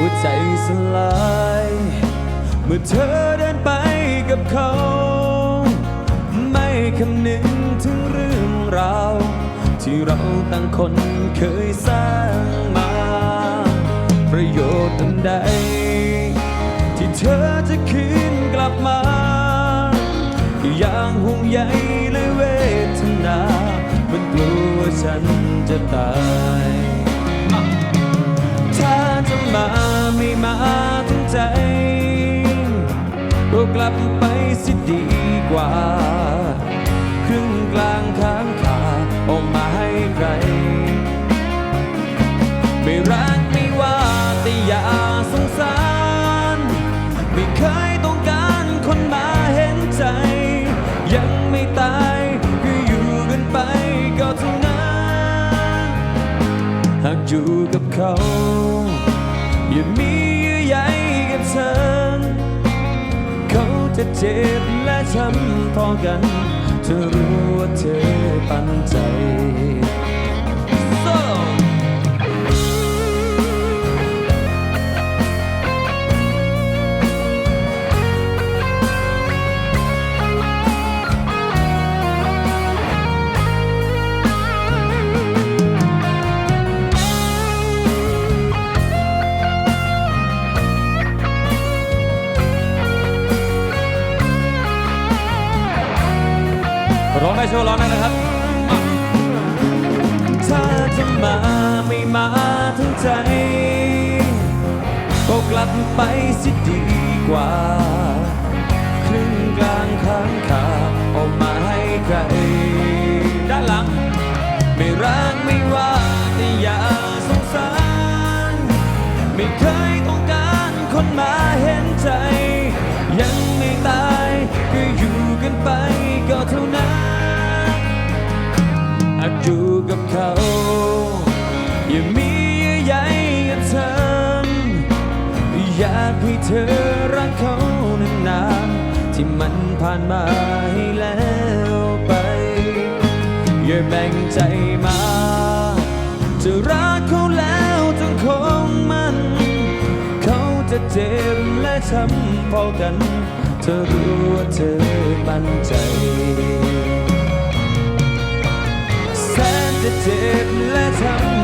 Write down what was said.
ัวใจสลาย เมื่อเธอเดินไปกับเขา ไม่คำนึงถึงเรื่องราว ที่เราต่างคนเคยสร้างมา ประโยชน์อันใด ที่เธอจะคืนกลับมา อย่างห่วงใยและเวทนา มันกลัวว่าฉันจะตาย ก็กลับไปสิดีกว่า ครึ่งกลางค้างคาออกมาให้ใคร ไม่รักไม่ว่าแต่อย่าสงสาร ไม่เคยต้องการคนมาเห็นใจ ยังไม่ตายก็อยู่กันไปก็เท่านั้น หากอยู่กับเขา อย่ามีเยื่อใยกับเขา จะเจ็บและช้ำพอกัน เธอรู้ว่าเธอปันใจ ได้โชว์ร้องนะครับถ้าจะมาไม่มาทั้งใจ ก็กลับไปสิดีกว่า ครึ่งกลางค้างคาออกมาให้ใคร ด้านหลัง ไม่รักไม่ว่าแต่อย่าสงสาร ไม่เคยต้อง หากอยู่กับเขาอย่ามีเยื่อใยกับฉันอยากให้เธอรักเขานานๆที่มันผ่านมาให้แล้วไปอย่าแบ่งใจมาจะรักเขาแล้วจงคงมัน เขาจะเจ็บและช้ำพอกัน เธอรู้ว่าเธอมั่นใจ เจ็บและทำ